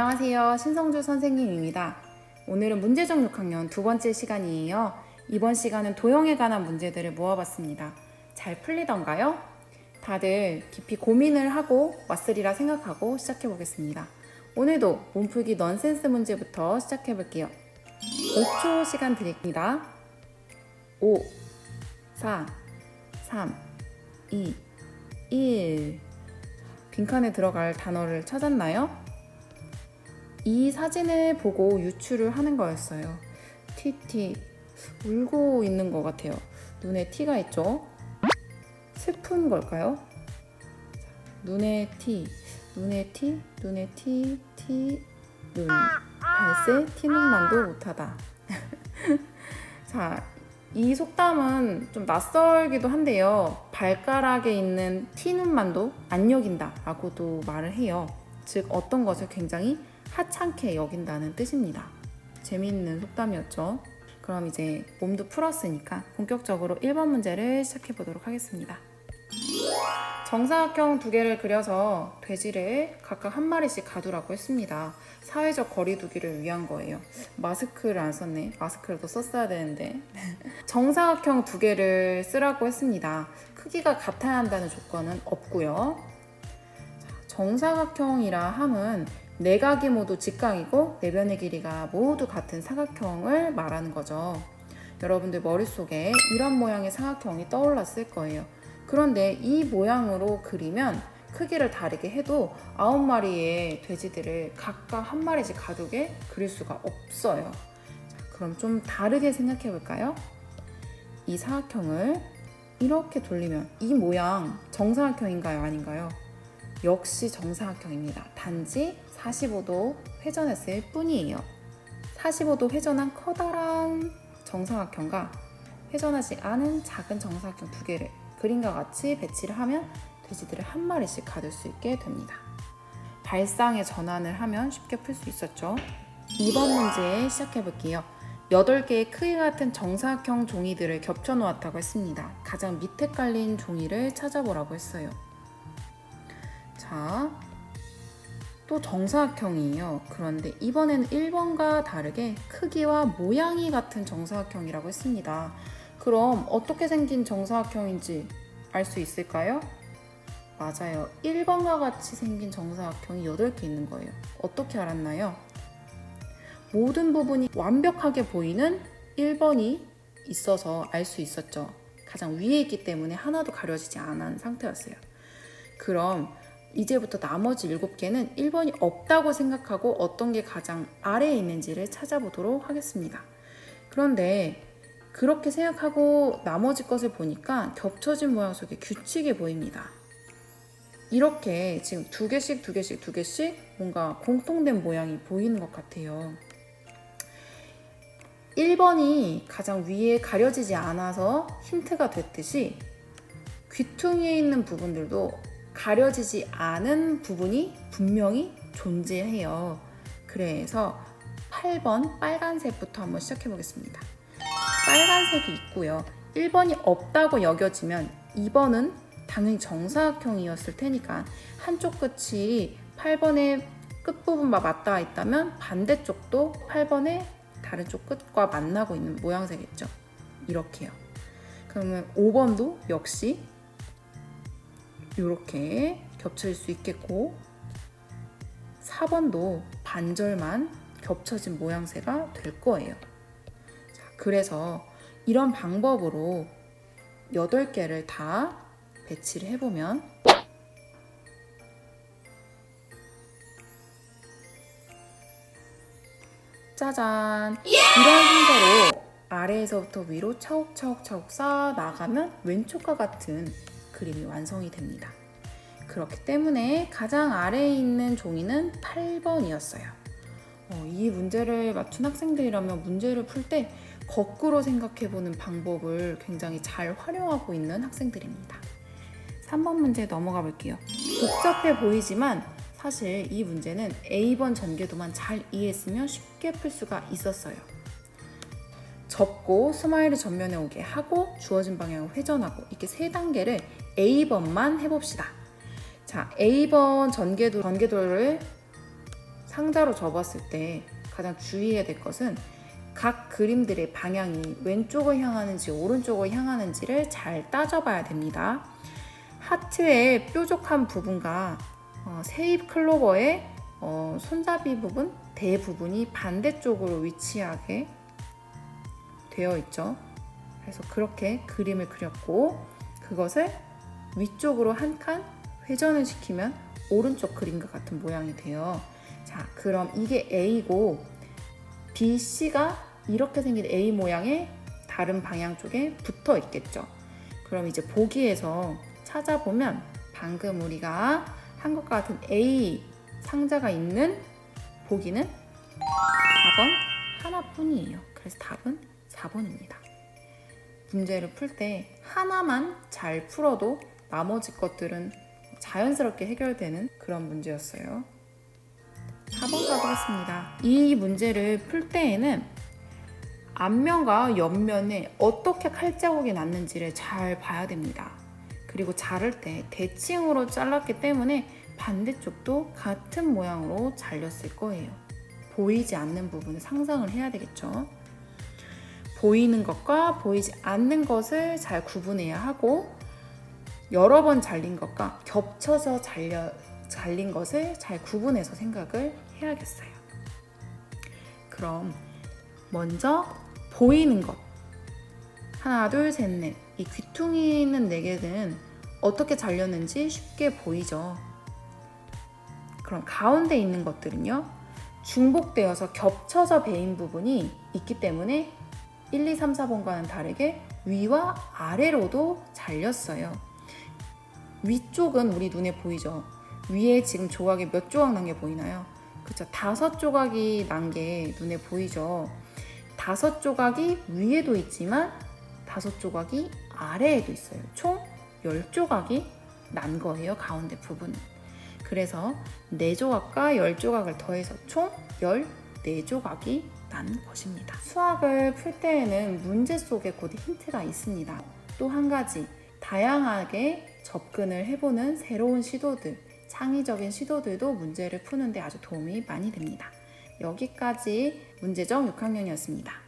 안녕하세요. 신성주 선생님입니다. 오늘은 문제적 6학년 두 번째 시간이에요. 이번 시간은 도형에 관한 문제들을 모아봤습니다. 잘 풀리던가요? 다들 깊이 고민을 하고 왔으리라 생각하고 시작해 보겠습니다. 오늘도 몸풀기 넌센스 문제부터 시작해 볼게요. 5초 시간 드립니다. 5, 4, 3, 2, 1. 빈칸에 들어갈 단어를 찾았나요? 이 사진을 보고 유추를 하는 거였어요. 티티 울고 있는 것 같아요. 눈에 티가 있죠? 슬픈 걸까요? 자, 눈에 티, 눈에 티, 눈에 티, 티, 눈. 발세 티눈만도 못하다. 자, 이 속담은 좀 낯설기도 한데요. 발가락에 있는 티눈만도 안 여긴다 라고도 말을 해요. 즉, 어떤 것을 굉장히 하찮게 여긴다는 뜻입니다. 재미있는 속담이었죠. 그럼 이제 몸도 풀었으니까 본격적으로 1번 문제를 시작해 보도록 하겠습니다. 정사각형 두 개를 그려서 돼지를 각각 한 마리씩 가두라고 했습니다. 사회적 거리두기를 위한 거예요. 마스크를 안 썼네. 마스크를 더 썼어야 되는데. 정사각형 두 개를 쓰라고 했습니다. 크기가 같아야 한다는 조건은 없고요. 자, 정사각형이라 함은 내각이 모두 직각이고 내변의 길이가 모두 같은 사각형을 말하는 거죠. 여러분들 머릿속에 이런 모양의 사각형이 떠올랐을 거예요. 그런데 이 모양으로 그리면 크기를 다르게 해도 아홉 마리의 돼지들을 각각 한 마리씩 가두게 그릴 수가 없어요. 자, 그럼 좀 다르게 생각해 볼까요? 이 사각형을 이렇게 돌리면 이 모양 정사각형인가요? 아닌가요? 역시 정사각형입니다. 단지 45도 회전했을 뿐이에요. 45도 회전한 커다란 정사각형과 회전하지 않은 작은 정사각형 두 개를 그림과 같이 배치를 하면 돼지들을 한 마리씩 가둘 수 있게 됩니다. 발상의 전환을 하면 쉽게 풀 수 있었죠. 2번 문제 시작해 볼게요. 8개의 크기 같은 정사각형 종이들을 겹쳐 놓았다고 했습니다. 가장 밑에 깔린 종이를 찾아보라고 했어요. 자, 또 정사각형이에요. 그런데 이번에는 1번과 다르게 크기와 모양이 같은 정사각형이라고 했습니다. 그럼 어떻게 생긴 정사각형인지 알 수 있을까요? 맞아요. 1번과 같이 생긴 정사각형이 8개 있는 거예요. 어떻게 알았나요? 모든 부분이 완벽하게 보이는 1번이 있어서 알 수 있었죠. 가장 위에 있기 때문에 하나도 가려지지 않은 상태였어요. 그럼 이제부터 나머지 7개는 1번이 없다고 생각하고 어떤 게 가장 아래에 있는지를 찾아보도록 하겠습니다. 그런데 그렇게 생각하고 나머지 것을 보니까 겹쳐진 모양 속에 규칙이 보입니다. 이렇게 지금 두 개씩 두 개씩 두 개씩 뭔가 공통된 모양이 보이는 것 같아요. 1번이 가장 위에 가려지지 않아서 힌트가 됐듯이 귀퉁이에 있는 부분들도 가려지지 않은 부분이 분명히 존재해요. 그래서 8번 빨간색부터 한번 시작해 보겠습니다. 빨간색이 있고요. 1번이 없다고 여겨지면 2번은 당연히 정사각형이었을 테니까 한쪽 끝이 8번의 끝부분과 맞닿아 있다면 반대쪽도 8번의 다른 쪽 끝과 만나고 있는 모양새겠죠. 이렇게요. 그러면 5번도 역시 이렇게 겹칠 수 있겠고 4번도 반절만 겹쳐진 모양새가 될 거예요. 자, 그래서 이런 방법으로 8개를 다 배치를 해보면 짜잔 이런 순서로 아래에서부터 위로 차곡차곡 차곡 쌓아 나가면 왼쪽과 같은 그림이 완성이 됩니다. 그렇기 때문에 가장 아래에 있는 종이는 8번이었어요. 어, 이 문제를 맞춘 학생들이라면 문제를 풀 때 거꾸로 생각해보는 방법을 굉장히 잘 활용하고 있는 학생들입니다. 3번 문제 넘어가 볼게요. 복잡해 보이지만 사실 이 문제는 A번 전개도만 잘 이해했으면 쉽게 풀 수가 있었어요. 접고 스마일을 전면에 오게 하고 주어진 방향으로 회전하고 이렇게 세 단계를 A번만 해봅시다. 자, A번 전개도, 전개도를 상자로 접었을 때 가장 주의해야 될 것은 각 그림들의 방향이 왼쪽을 향하는지 오른쪽을 향하는지를 잘 따져봐야 됩니다. 하트의 뾰족한 부분과 어, 세입 클로버의 어, 손잡이 부분, 대부분이 반대쪽으로 위치하게 되어 있죠. 그래서 그렇게 그림을 그렸고 그것을 위쪽으로 한 칸 회전을 시키면 오른쪽 그림과 같은 모양이 돼요. 자, 그럼 이게 A고 B, C가 이렇게 생긴 A 모양의 다른 방향 쪽에 붙어 있겠죠. 그럼 이제 보기에서 찾아보면 방금 우리가 한 것과 같은 A 상자가 있는 보기는 4번 하나뿐이에요. 그래서 답은 4번입니다. 문제를 풀 때 하나만 잘 풀어도 나머지 것들은 자연스럽게 해결되는 그런 문제였어요. 4번 가보겠습니다. 이 문제를 풀 때에는 앞면과 옆면에 어떻게 칼자국이 났는지를 잘 봐야 됩니다. 그리고 자를 때 대칭으로 잘랐기 때문에 반대쪽도 같은 모양으로 잘렸을 거예요. 보이지 않는 부분을 상상을 해야 되겠죠. 보이는 것과 보이지 않는 것을 잘 구분해야 하고 여러 번 잘린 것과 겹쳐서 잘려, 잘린 것을 잘 구분해서 생각을 해야겠어요. 그럼 먼저 보이는 것 하나 둘 셋 넷 이 귀퉁이 있는 네 개는 어떻게 잘렸는지 쉽게 보이죠. 그럼 가운데 있는 것들은요 중복되어서 겹쳐서 베인 부분이 있기 때문에 1, 2, 3, 4번과는 다르게 위와 아래로도 잘렸어요. 위쪽은 우리 눈에 보이죠. 위에 지금 조각이 몇 조각 난 게 보이나요? 그쵸. 다섯 조각이 난 게 눈에 보이죠. 다섯 조각이 위에도 있지만 다섯 조각이 아래에도 있어요. 총 10조각이 난 거예요. 가운데 부분은. 그래서 4조각과 10조각을 더해서 총 14조각이 난 것입니다. 수학을 풀 때에는 문제 속에 곧 힌트가 있습니다. 또 한 가지, 다양하게 접근을 해보는 새로운 시도들, 창의적인 시도들도 문제를 푸는데 아주 도움이 많이 됩니다. 여기까지 문제적 6학년이었습니다.